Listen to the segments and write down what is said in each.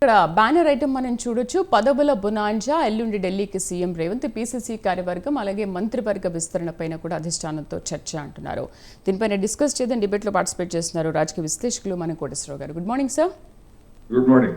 ఇక్కడ banner item మనం చూడొచ్చు. పదవుల బునాంజా ఎల్లుండి ఢిల్లీకి సీఎం రేవంత్ పీసీసీ కార్యవర్గం అలాగే మంత్రివర్గ విస్తరణ పైన కూడా అధిష్టానంతో చర్చ అంటున్నారు. దీనిపైన డిస్కస్ చేద్దాం డిబేట్లో పార్టిసిపేట్ చేస్తున్నారు రాజకీయ విశ్లేషకులు మన Koteswara Rao garu. Good morning sir. Good morning.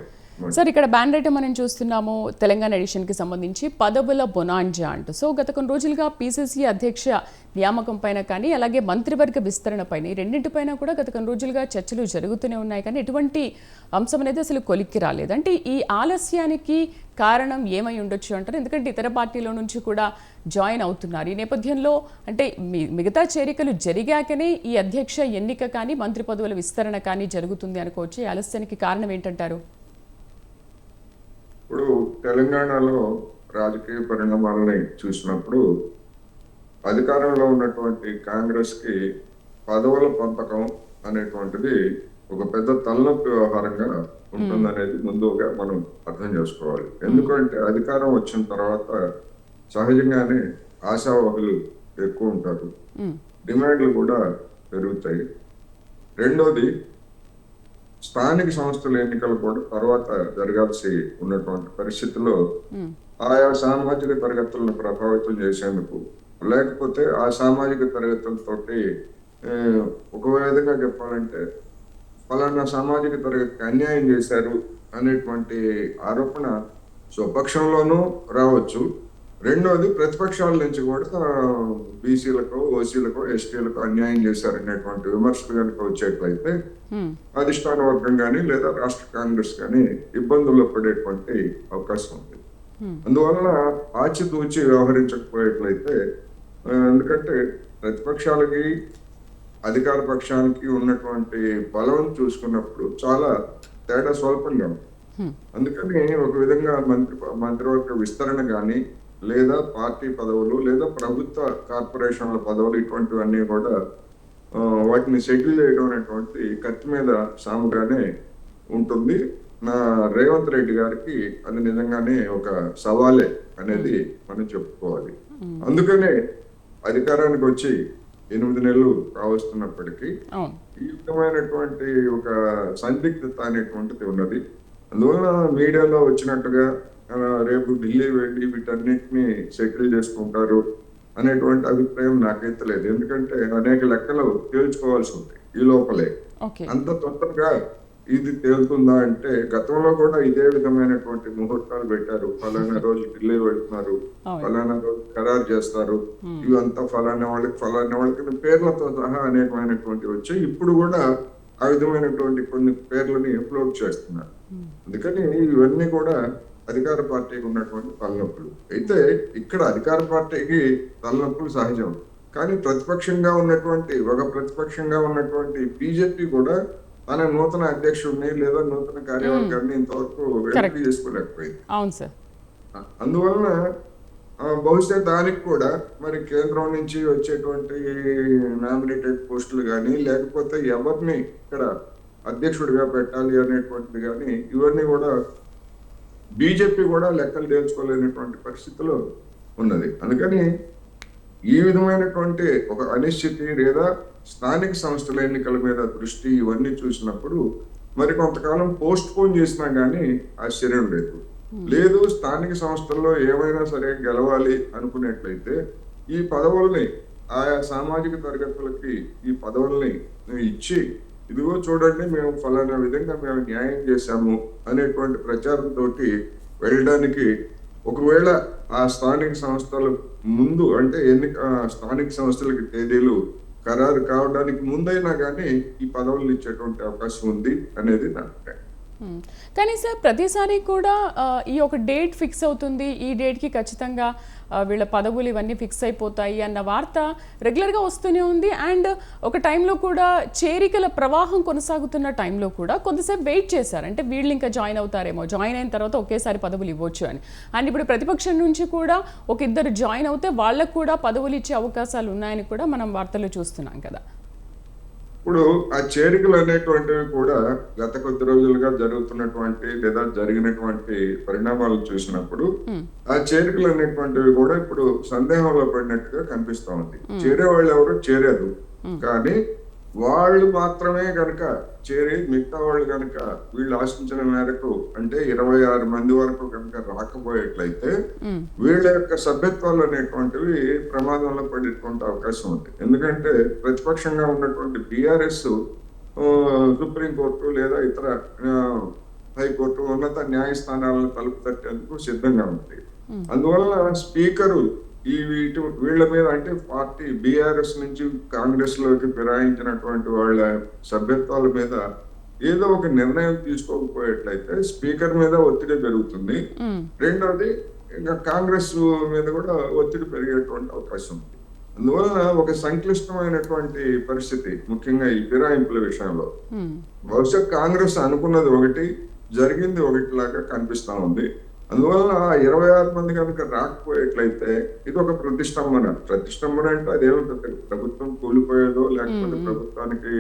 Sir ఇక్కడ బ్యాన్ రైట్ మనం చూస్తున్నాము తెలంగాణ ఎడిషన్కి సంబంధించి పదవుల బొనాంజా అంటూ. సో గత కొన్ని రోజులుగా పీసీసీ అధ్యక్ష నియామకం పైన కానీ అలాగే మంత్రివర్గ విస్తరణ పైన ఈ రెండింటిపైన కూడా గత కొన్ని రోజులుగా చర్చలు జరుగుతూనే ఉన్నాయి. కానీ ఎటువంటి అంశం అనేది అసలు కొలిక్కి రాలేదు. అంటే ఈ ఆలస్యానికి కారణం ఏమై ఉండొచ్చు అంటారు? ఎందుకంటే ఇతర పార్టీల నుంచి కూడా జాయిన్ అవుతున్నారు. ఈ నేపథ్యంలో అంటే మి- మిగతా చేరికలు జరిగాకనే ఈ అధ్యక్ష ఎన్నిక కానీ మంత్రి పదవుల విస్తరణ కానీ జరుగుతుంది అనుకోవచ్చు. ఈ ఆలస్యానికి కారణం ఏంటంటారు? ఇప్పుడు తెలంగాణలో రాజకీయ పరిణామాలని చూసినప్పుడు అధికారంలో ఉన్నటువంటి కాంగ్రెస్కి పదవుల పంపకం అనేటువంటిది ఒక పెద్ద తలనొప్పి వ్యవహారంగా ఉంటుందనేది ముందుగా మనం అర్థం చేసుకోవాలి. ఎందుకంటే అధికారం వచ్చిన తర్వాత సహజంగానే ఆశావాహులు ఎక్కువ ఉంటారు. డిమాండ్లు కూడా పెరుగుతాయి. రెండోది స్థానిక సంస్థల ఎన్నికలు కూడా తర్వాత జరగాల్సి ఉన్నటువంటి పరిస్థితుల్లో ఆయా సామాజిక తరగతులను ప్రభావితం చేసేందుకు లేకపోతే ఆ సామాజిక తరగతులతోటి ఒక విధంగా చెప్పాలంటే ఫలానా సామాజిక తరగతికి అన్యాయం చేశారు అనేటువంటి ఆరోపణ స్వపక్షంలోనూ రావచ్చు. రెండోది ప్రతిపక్షాల నుంచి కూడా బీసీలకు ఓసీలకు ఎస్టీలకు అన్యాయం చేశారు అనేటువంటి విమర్శలు కనుక వచ్చేట్లయితే. అధిష్టాన వర్గం కానీ లేదా రాష్ట్ర కాంగ్రెస్ కానీ ఇబ్బందుల్లో పడేటువంటి అవకాశం ఉంది. అందువలన ఆచితూచి వ్యవహరించకపోయేట్లయితే ఎందుకంటే ప్రతిపక్షాలకి అధికార పక్షానికి ఉన్నటువంటి బలం చూసుకున్నప్పుడు చాలా తేడా స్వల్పంగా ఉంది. అందుకని ఒక విధంగా మంత్రి మంత్రివర్గ విస్తరణ కానీ లేదా పార్టీ పదవులు లేదా ప్రభుత్వ కార్పొరేషన్ల పదవులు ఇటువంటివన్నీ కూడా వాటిని సెటిల్ చేయడం అనేటువంటి కత్తి మీద సాముగానే ఉంటుంది. నా రేవంత్ రెడ్డి గారికి అది నిజంగానే ఒక సవాలే అనేది మనం చెప్పుకోవాలి. అందుకనే అధికారానికి వచ్చి ఎనిమిది నెలలు కావస్తున్నప్పటికీ ఈ విధమైనటువంటి ఒక సందిగ్ధత అనేటువంటిది ఉన్నది. అందువలన మీడియాలో వచ్చినట్టుగా రేపు ఢిల్లీ వెళ్ళి వీటన్నిటిని సెటిల్ చేసుకుంటారు అనేటువంటి అభిప్రాయం నాకైతే లేదు. ఎందుకంటే అనేక లెక్కలు తేల్చుకోవాల్సి ఉంది ఈ లోపలే. అంత తొందరగా ఇది తేలుతుందా అంటే గతంలో కూడా ఇదే విధమైనటువంటి ముహూర్తాలు పెట్టారు. ఫలానా రోజు ఢిల్లీ వెళ్తున్నారు. ఫలానా రోజు ఖరారు చేస్తారు. ఇవంతా ఫలానా వాళ్ళకి ఫలానా వాళ్ళకి పేర్లతో సహా అనేకమైనటువంటి వచ్చాయి. ఇప్పుడు కూడా ఆ విధమైనటువంటి కొన్ని పేర్లని అప్లోడ్ చేస్తున్నారు. అందుకని ఇవన్నీ కూడా అధికార పార్టీకి ఉన్నటువంటి తలనొప్పులు. అయితే ఇక్కడ అధికార పార్టీకి తలనొప్పులు సహజం. కానీ ప్రతిపక్షంగా ఉన్నటువంటి ఒక ప్రతిపక్షంగా ఉన్నటువంటి బీజేపీ కూడా తన నూతన అధ్యక్షుడిని లేదా నూతన కార్యవర్గాన్ని ఇంతవరకు వెనక్కి చేసుకోలేకపోయింది. అవును సార్. అందువలన బహుశా దానికి కూడా మరి కేంద్రం నుంచి వచ్చేటువంటి నామినేటెడ్ పోస్టులు కానీ లేకపోతే ఎవరిని ఇక్కడ అధ్యక్షుడిగా పెట్టాలి అనేటువంటిది కానీ ఇవన్నీ కూడా బీజేపీ కూడా లెక్కలు తేల్చుకోలేనటువంటి పరిస్థితిలో ఉన్నది. అందుకని ఈ విధమైనటువంటి ఒక అనిశ్చితి లేదా స్థానిక సంస్థల ఎన్నికల మీద దృష్టి ఇవన్నీ చూసినప్పుడు మరి కొంతకాలం పోస్ట్ పోన్ చేసినా గానీ ఆశ్చర్యం లేదు. లేదు స్థానిక సంస్థల్లో ఏమైనా సరే గెలవాలి అనుకునేట్లయితే ఈ పదవుల్ని ఆయా సామాజిక తరగతులకి ఈ పదవుల్ని ఇచ్చి ఇదిగో చూడండి మేము ఫలానా విధంగా మేము న్యాయం చేశాము అనేటువంటి ప్రచారంతో వెళ్ళడానికి ఒకవేళ ఆ స్థానిక సంస్థల ముందు అంటే ఎన్ని స్థానిక సంస్థలకి తేదీలు ఖరారు కావడానికి ముందైనా కానీ ఈ పదవులు ఇచ్చేటువంటి అవకాశం ఉంది అనేది నా అభిప్రాయం. Hmm. కానీ సార్ ప్రతిసారి కూడా ఈ ఒక డేట్ ఫిక్స్ అవుతుంది. ఈ డేట్కి ఖచ్చితంగా వీళ్ళ పదవులు ఇవన్నీ ఫిక్స్ అయిపోతాయి అన్న వార్త రెగ్యులర్గా వస్తూనే ఉంది. అండ్ ఒక టైంలో కూడా చేరికల ప్రవాహం కొనసాగుతున్న టైంలో కూడా కొంతసేపు వెయిట్ చేశారు. అంటే వీళ్ళు ఇంకా జాయిన్ అవుతారేమో. జాయిన్ అయిన తర్వాత ఒకేసారి పదవులు ఇవ్వచ్చు అని. అండ్ ఇప్పుడు ప్రతిపక్షం నుంచి కూడా ఒక ఇద్దరు జాయిన్ అవుతే వాళ్ళకు కూడా పదవులు ఇచ్చే అవకాశాలు ఉన్నాయని కూడా మనం వార్తలు చూస్తున్నాం కదా. ఇప్పుడు ఆ చేరికలు అనేటువంటివి కూడా గత కొద్ది రోజులుగా జరుగుతున్నటువంటి లేదా జరిగినటువంటి పరిణామాలు చూసినప్పుడు మ్మ్. ఆ చేరికలు అనేటువంటివి కూడా ఇప్పుడు సందేహంలో పడినట్టుగా కనిపిస్తా ఉంది. చేరే వాళ్ళు ఎవరు? చేరారు కానీ వాళ్ళు మాత్రమే కనుక చేరి మిగతా వాళ్ళు కనుక వీళ్ళు ఆశించిన మేరకు అంటే ఇరవై ఆరు మంది వరకు కనుక రాకపోయేట్లయితే. వీళ్ళ యొక్క సభ్యత్వాలు అనేటువంటివి ప్రమాదంలో పడేటువంటి అవకాశం ఉంది. ఎందుకంటే ప్రతిపక్షంగా ఉన్నటువంటి బీఆర్ఎస్ సుప్రీంకోర్టు లేదా ఇతర హైకోర్టు ఉన్నత న్యాయస్థానాలను తలుపు తట్టేందుకు సిద్ధంగా ఉంది. అందువల్ల స్పీకరు ఈ వీటి వీళ్ళ మీద అంటే పార్టీ బీఆర్ఎస్ నుంచి కాంగ్రెస్లోకి ఫిరాయించినటువంటి వాళ్ళ సభ్యత్వాల మీద ఏదో ఒక నిర్ణయం తీసుకోకపోయేట్లయితే స్పీకర్ మీద ఒత్తిడి పెరుగుతుంది. రెండవది ఇంకా కాంగ్రెస్ మీద కూడా ఒత్తిడి పెరిగేటువంటి అవకాశం ఉంది అందువలన ఒక సంక్లిష్టమైనటువంటి పరిస్థితి ముఖ్యంగా ఈ ఫిరాయింపుల విషయంలో. బహుశా కాంగ్రెస్ అనుకున్నది ఒకటి జరిగింది ఒకటి లాగా కనిపిస్తా ఉంది అందువలన ఆ ఇరవై ఆరు మంది కనుక రాకపోయేట్లయితే ఇది ఒక ప్రతిష్టంభన. ప్రతిష్టంభన అంటే అదేమిటంటే ప్రభుత్వం కూలిపోయేదో లేకపోతే ప్రభుత్వానికి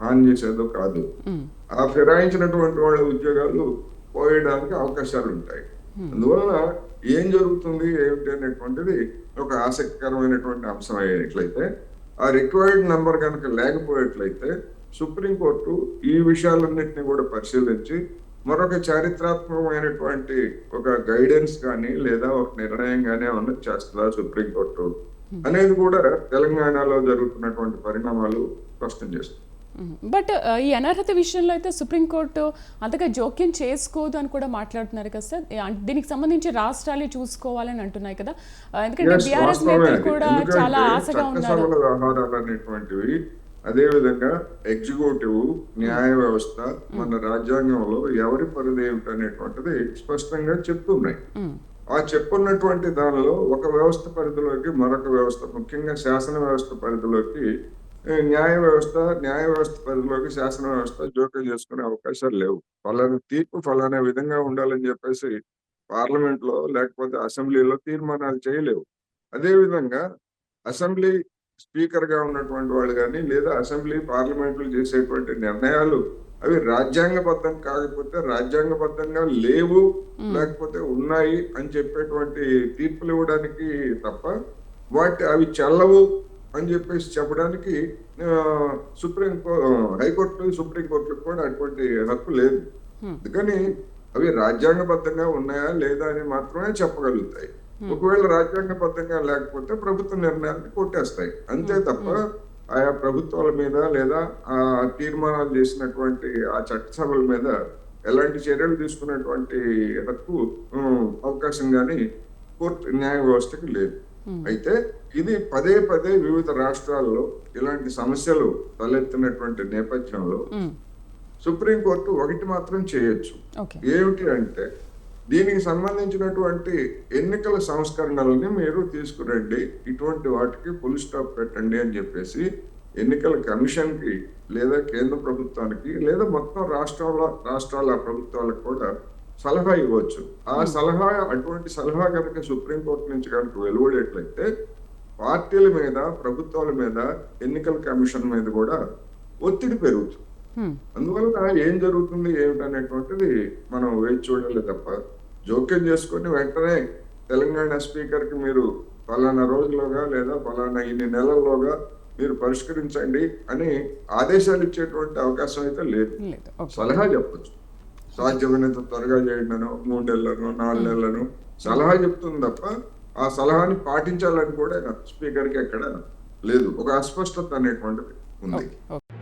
హాని చేసేదో కాదు. ఆ ఫిరాయించినటువంటి వాళ్ళ ఉద్యోగాలు పోయడానికి అవకాశాలు ఉంటాయి అందువలన ఏం జరుగుతుంది? ఏమిటి అనేటువంటిది ఒక ఆసక్తికరమైనటువంటి అంశం అయ్యేట్లయితే ఆ రిక్వైర్డ్ నెంబర్ కనుక లేకపోయేట్లయితే సుప్రీంకోర్టు ఈ విషయాలన్నింటినీ కూడా పరిశీలించి మరొక చారిత్రాత్మకమైనటువంటి ఒక గైడెన్స్ కానీ లేదా ఒక నిర్ణయం కానీ ఏమన్నా చేస్తుందా సుప్రీంకోర్టు? అనేది కూడా తెలంగాణలో జరుగుతున్నటువంటి పరిణామాలు స్పష్టం చేస్తుంది. బట్ ఈ అనర్హత విషయంలో అయితే సుప్రీంకోర్టు అంతగా జోక్యం చేసుకోదు అని కూడా మాట్లాడుతున్నారు కదా సార్. దీనికి సంబంధించి రాష్ట్రాలే చూసుకోవాలని అంటున్నాయి కదా. ఎందుకంటే బీఆర్ఎస్ నేతలు. కూడా చాలా ఆశగా ఉన్నారు. చట్టసభల వ్యవహారాలు అనేటువంటివి అదే విధంగా ఎగ్జిక్యూటివ్ న్యాయ వ్యవస్థ మన రాజ్యాంగంలో ఎవరి పరిధి ఏమిటి అనేటువంటిది స్పష్టంగా చెప్తున్నాయి. ఆ చెప్పున్నటువంటి దానిలో ఒక వ్యవస్థ పరిధిలోకి మరొక వ్యవస్థ ముఖ్యంగా శాసన వ్యవస్థ పరిధిలోకి న్యాయ వ్యవస్థ న్యాయ వ్యవస్థ పరిధిలోకి శాసన వ్యవస్థ జోక్యం చేసుకునే అవకాశాలు లేవు. ఫలానా తీర్పు ఫలానా విధంగా ఉండాలని చెప్పేసి పార్లమెంట్లో లేకపోతే అసెంబ్లీలో తీర్మానాలు చేయలేవు. అదే విధంగా అసెంబ్లీ స్పీకర్గా ఉన్నటువంటి వాళ్ళు కానీ లేదా అసెంబ్లీ పార్లమెంట్లు చేసేటువంటి నిర్ణయాలు అవి రాజ్యాంగబద్ధం కాకపోతే రాజ్యాంగబద్ధంగా లేవు లేకపోతే ఉన్నాయి అని చెప్పేటువంటి తీర్పులు ఇవ్వడానికి తప్ప వాటి అవి చెల్లవు అని చెప్పేసి చెప్పడానికి సుప్రీం హైకోర్టు సుప్రీం కోర్టులకు కూడా అటువంటి హక్కు లేదు. అందుకని అవి రాజ్యాంగబద్ధంగా ఉన్నాయా లేదా అని మాత్రమే చెప్పగలుగుతాయి. ఒకవేళ రాజ్యాంగబద్ధంగా లేకపోతే ప్రభుత్వ నిర్ణయాన్ని కొట్టేస్తాయి. అంతే తప్ప ఆయా ప్రభుత్వాల మీద లేదా ఆ తీర్మానాలు చేసినటువంటి ఆ చట్టసభల మీద ఎలాంటి చర్యలు తీసుకునేటువంటి హక్కు అవకాశం కానీ కోర్టు న్యాయ వ్యవస్థకి లేదు. అయితే ఇది పదే పదే వివిధ రాష్ట్రాల్లో ఇలాంటి సమస్యలు తలెత్తినటువంటి నేపథ్యంలో. సుప్రీంకోర్టు ఒకటి మాత్రం చేయొచ్చు. ఏమిటి అంటే దీనికి సంబంధించినటువంటి ఎన్నికల సంస్కరణలని మీరు తీసుకురండి. ఇటువంటి వాటికి ఫుల్ స్టాప్ పెట్టండి అని చెప్పేసి ఎన్నికల కమిషన్కి లేదా కేంద్ర ప్రభుత్వానికి లేదా మొత్తం రాష్ట్రాల రాష్ట్రాల ప్రభుత్వాలకు కూడా సలహా ఇవ్వచ్చు. ఆ సలహా అటువంటి సలహా కనుక సుప్రీంకోర్టు నుంచి కనుక వెలువడేట్లయితే పార్టీల మీద ప్రభుత్వాల మీద ఎన్నికల కమిషన్ మీద కూడా ఒత్తిడి పెరుగుతుంది. అందువలన ఏం జరుగుతుంది ఏమిటనేటువంటిది మనం వేచి చూడాలి తప్ప జోక్యం చేసుకొని వెంటనే తెలంగాణ స్పీకర్కి మీరు ఫలానా రోజులోగా లేదా ఫలానా ఇన్ని నెలల్లోగా మీరు పరిష్కరించండి అని ఆదేశాలు ఇచ్చేటువంటి అవకాశం అయితే లేదు. సలహా చెప్పొచ్చు. సాధ్యమైనంత త్వరగా చేయండినో మూడు నెలలను నాలుగు నెలలను సలహా చెప్తుంది తప్ప ఆ సలహాని పాటించాలని కూడా స్పీకర్కి ఎక్కడ లేదు. ఒక అస్పష్టత అనేటువంటిది ఉంది. ఓకే.